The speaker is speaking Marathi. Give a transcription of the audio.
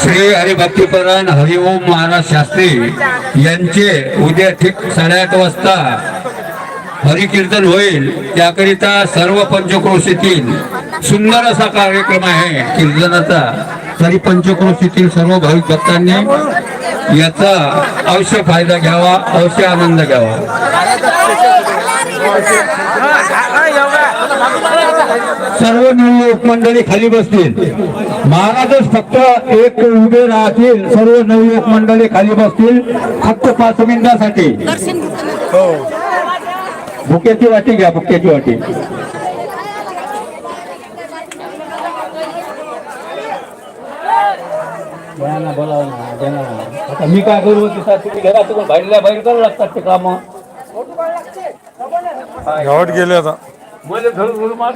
श्री हरिभक्तीपरायण हरिओम महाराज शास्त्री यांचे उद्या ठीक साडेआठ वाजता हरिकीर्तन होईल. त्याकरिता सर्व पंचक्रोशीतील सुंदर असा कार्यक्रम आहे कीर्तनाचा. तरी पंचक्रोशीतील सर्व भाविक भक्तांनी याचा अवश्य फायदा घ्यावा अवश्य आनंद घ्यावा. सर्व नवयुवक मंडळी खाली बसतील. महाराजच फक्त एक उभे राहतील. सर्व नवयुवक मंडळी खाली बसतील. फक्त पाच मिनिटासाठी. भुक्याची वाटी घ्या भुक्याची वाटी. द्या ना, बोलावा ना, द्या ना. आता मी काय करू तिथं तुम्ही घरात तुम्ही बाहेरल्या बाहेर करू लागतात ते काम. गावात गेले आता. मला धरून मार